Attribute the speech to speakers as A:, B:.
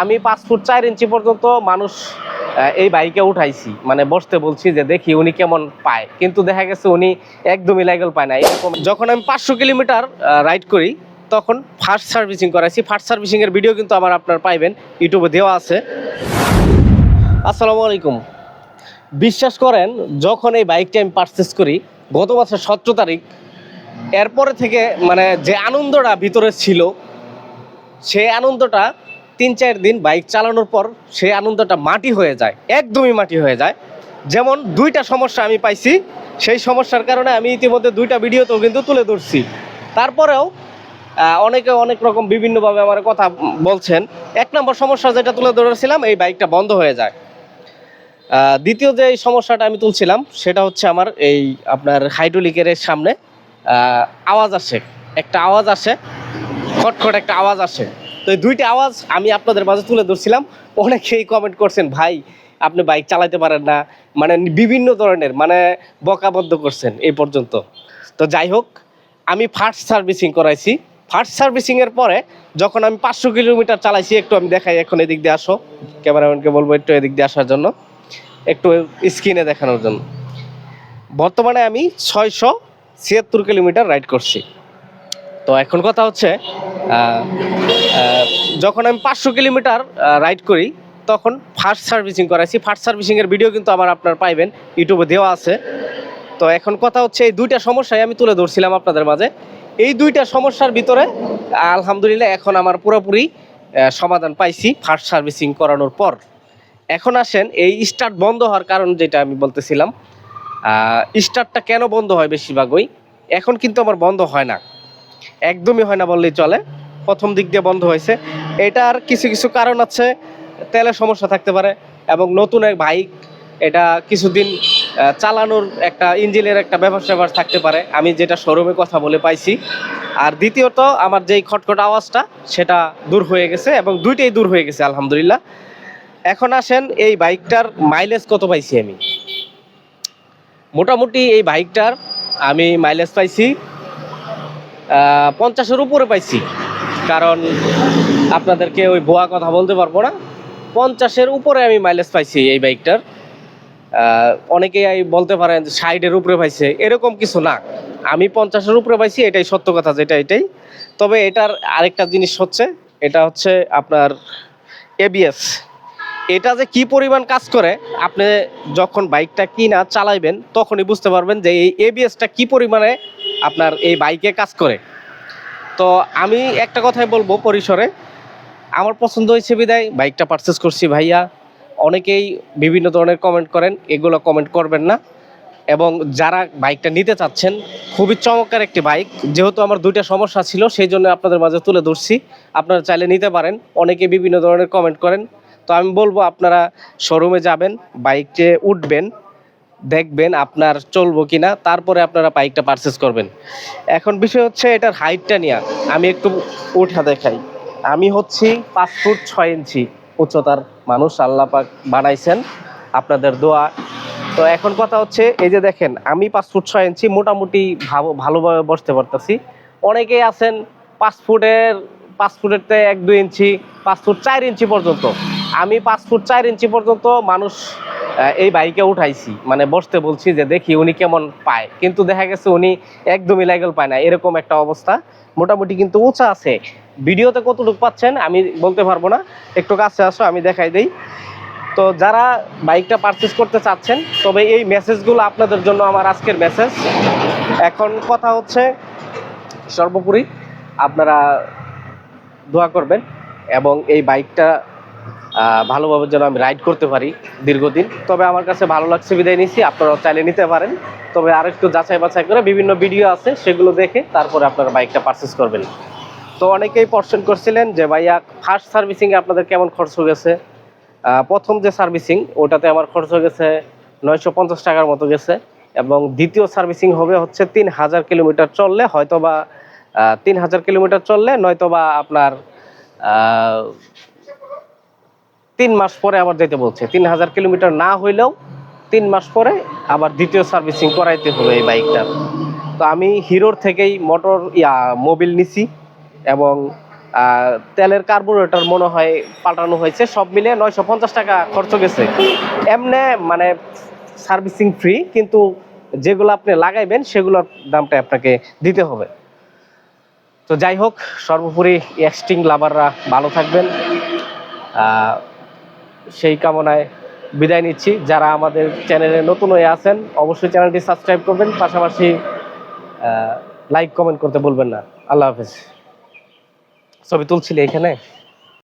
A: আমি পাঁচ ফুট চার ইঞ্চি পর্যন্ত মানুষ এই বাইকে উঠাইছি। মানে বসতে বলছি যে দেখি উনি কেমন পায়। কিন্তু দেখা গেছে উনি একদমই লাইগল পায় না। এরকম যখন আমি পাঁচশো কিলোমিটার রাইড করি, তখন ফার্স্ট সার্ভিসিং করাইছি। ফার্স্ট সার্ভিসিং এর ভিডিও কিন্তু আমার আপনার পাইবেন। ইউটিউবে দেওয়া আছে। আসসালামু আলাইকুম। বিশ্বাস করেন, যখন এই বাইকটা আমি পারচেস করি, গত বছর সতেরো তারিখ, এরপরে থেকে মানে যে আনন্দটা ভিতরে ছিল, সেই আনন্দটা তিন চার দিন বাইক চালানোর পর সেই আনন্দটা মাটি হয়ে যায়, একদমই মাটি হয়ে যায়। যেমন দুইটা সমস্যা আমি পাইছি, সেই সমস্যার কারণে আমি ইতিমধ্যে দুইটা ভিডিওতেও কিন্তু তুলে ধরছি। তারপরেও অনেকে অনেক রকম বিভিন্নভাবে আমার কথা বলছেন। এক নম্বর সমস্যা যেটা তুলে ধরেছিলাম, এই বাইকটা বন্ধ হয়ে যায়। দ্বিতীয় যে সমস্যাটা আমি তুলছিলাম, সেটা হচ্ছে আমার এই আপনার হাইড্রোলিকের সামনে আওয়াজ আসে। একটা আওয়াজ আসে, খটখট একটা আওয়াজ আসে। তো এই দুইটা আওয়াজ আমি আপনাদের মাঝে তুলে ধরছিলাম। অনেকেই কমেন্ট করছেন, ভাই, আপনি বাইক চালাতে পারেন না। মানে বিভিন্ন ধরনের মানে বকাবদ্ধ করছেন এই পর্যন্ত। তো যাই হোক, আমি ফার্স্ট সার্ভিসিং করাইছি। ফার্স্ট সার্ভিসিং এর পরে যখন আমি পাঁচশো কিলোমিটার চালাইছি, একটু আমি দেখাই, এখন এদিক দিয়ে আসো। ক্যামেরাম্যানকে বলব একটু এদিক দিয়ে আসার জন্য। একটু স্ক্রিনে দেখানোর জন্য। বর্তমানে আমি ছয়শো ছিয়াত্তর কিলোমিটার রাইড করছি। তো এখন কথা হচ্ছে যখন আমি পাঁচশো কিলোমিটার রাইড করি, তখন ফার্স্ট সার্ভিসিং করাইছি। ফার্স্ট সার্ভিসিং এর ভিডিও কিন্তু আমার আপনার পাইবেন ইউটিউবে দেওয়া আছে। তো এখন কথা হচ্ছে, এই দুইটা সমস্যাই আমি তুলে ধরছিলাম আপনাদের মাঝে। এই দুইটা সমস্যার ভিতরে, আলহামদুলিল্লাহ, এখন আমার পুরোপুরি সমাধান পাইছি ফার্স্ট সার্ভিসিং করানোর পর। এখন আসেন, এই স্টার্ট বন্ধ হওয়ার কারণ যেটা আমি বলতেছিলাম। স্টার্টটা কেন বন্ধ হয় বেশিরভাগই? এখন কিন্তু আমার বন্ধ হয় না। একদমই হয় না বললেই চলে। প্রথম দিক দিয়ে বন্ধ হয়েছে। এটার কিছু কিছু কারণ আছে। তেলের সমস্যা থাকতে পারে এবং নতুন এক বাইক, এটা কিছুদিন চালানোর একটা ইঞ্জিনের একটা স্যাপার থাকতে পারে। আমি যেটা শোরুমে কথা বলে পাইছি। আর দ্বিতীয়ত, আমার যেই খটখট আওয়াজটা, সেটা দূর হয়ে গেছে এবং দুইটাই দূর হয়ে গেছে, আলহামদুলিল্লাহ। এখন আসেন, এই বাইকটার মাইলেজ কত পাইছি আমি? মোটামুটি এই বাইকটার আমি মাইলেজ পাইছি পঞ্চাশের উপরে পাইছি। কারণ আপনাদেরকে ওই ভুয়া কথা বলতে পারব না। পঞ্চাশের উপরে আমি মাইলেজ পাইছি এই বাইকটার। অনেকেই বলতে পারেন ষাটের উপরে পাইছে। এরকম কিছু না। আমি পঞ্চাশের উপরে পাইছি, এটাই সত্য কথা যেটা এটাই। তবে এটার আরেকটা জিনিস হচ্ছে, এটা হচ্ছে আপনার এবিএস এটা যে কি পরিমাণ কাজ করে, আপনি যখন বাইকটা কিনা চালাইবেন, তখনই বুঝতে পারবেন যে এই এবিএসটা কি পরিমাণে আপনার এই বাইকে কাজ করে। তো আমি একটা কথাই বলব পরিসরে, আমার পছন্দ হয়েছে বিদায়, বাইকটা পারচেস করছি ভাইয়া। অনেকেই বিভিন্ন ধরনের কমেন্ট করেন, এগুলো কমেন্ট করবেন না। এবং যারা বাইকটা নিতে চাচ্ছেন, খুবই চমৎকার একটি বাইক। যেহেতু আমার দুইটা সমস্যা ছিল, সেই জন্য আপনাদের মাঝে তুলে ধরছি। আপনারা চাইলে নিতে পারেন। অনেকে বিভিন্ন ধরনের কমেন্ট করেন। তো আমি বলব আপনারা শোরুমে যাবেন বাইকে উঠবেন, দেখবেন আপনার চলবো কিনা, তারপরে আপনারা বাইকটা পারচেস করবেন। এখন বিষয় হচ্ছে এটার হাইটটা নিয়ে, আমি একটু উঠা দেখাই। আমি হচ্ছি পাঁচ ফুট ছয় ইঞ্চি উচ্চতার মানুষ, আল্লাহ পাক বানাইছেন আপনাদের দোয়া। তো এখন কথা হচ্ছে, এই যে দেখেন, আমি পাঁচ ফুট ছয় ইঞ্চি মোটামুটি ভালো ভালোভাবে বসতে পারতেছি। অনেকেই আছেন পাঁচ ফুটের পাঁচ ফুটের এক দুই ইঞ্চি, পাঁচ ফুট চার ইঞ্চি পর্যন্ত। আমি পাঁচ ফুট চার ইঞ্চি পর্যন্ত মানুষ এই বাইকে উঠাইছি। মানে বসতে বলছি যে দেখি উনি কেমন পায়। কিন্তু দেখা গেছে উনি একদমই লাইগল পায় না। এরকম একটা অবস্থা। মোটামুটি কিন্তু উঁচা আছে। ভিডিওতে কতটুকু পাচ্ছেন আমি বলতে পারব না। একটু কাছে আসো, আমি দেখাই দেই। তো যারা বাইকটা পারচেস করতে চাচ্ছেন, তবে এই মেসেজগুলো আপনাদের জন্য আমার আজকের মেসেজ এখন কথা হচ্ছে, সর্বোপরি আপনারা দোয়া করবেন এবং এই বাইকটা ভালোভাবে যেন আমি রাইড করতে পারি দীর্ঘদিন। তবে আমার কাছে ভালো লাগছে, বিদায় নিচ্ছি। আপনারাও চাইলে নিতে পারেন। তবে আরেকটু যাচাই বাছাই করে বিভিন্ন ভিডিও আছে, সেগুলো দেখে তারপরে আপনারা বাইকটা পারচেস করবেন। তো অনেকেই কোশ্চেন করছিলেন যে, ভাইয়া ফার্স্ট সার্ভিসিংয়ে আপনাদের কেমন খরচ হয়ে গেছে? প্রথম যে সার্ভিসিং ওটাতে আমার খরচ হয়ে গেছে নয়শো পঞ্চাশ টাকার মতো গেছে। এবং দ্বিতীয় সার্ভিসিং হবে হচ্ছে তিন হাজার কিলোমিটার চললে হয়তোবা তিন হাজার কিলোমিটার চললে নয়তোবা আপনার তিন মাস পরে আবার যেতে বলছে। তিন হাজার কিলোমিটার না হইলেও তিন মাস পরে আবার দ্বিতীয় সার্ভিসিং করাইতে হবে এই বাইকটার তো আমি হিরোর থেকেই মোটর, ইয়া, মোবিল নিছি এবং তেলের কার্বোরেটর মনে হয় পাল্টানো হয়েছে। সব মিলে নয়শো পঞ্চাশ টাকা খরচ গেছে এমনে মানে সার্ভিসিং ফ্রি, কিন্তু যেগুলো আপনি লাগাইবেন সেগুলোর দামটা আপনাকে দিতে হবে। তো যাই হোক, সর্বোপরি এক্সটিং লাভাররা ভালো থাকবেন। সেই কামনায় বিদায় নিচ্ছি। যারা আমাদের চ্যানেলে নতুন হয়ে আছেন, অবশ্যই চ্যানেলটি সাবস্ক্রাইব করবেন। পাশাপাশি লাইক কমেন্ট করতে বলবেন না। আল্লাহ হাফেজ। ছবি তুলছিলে এখানে?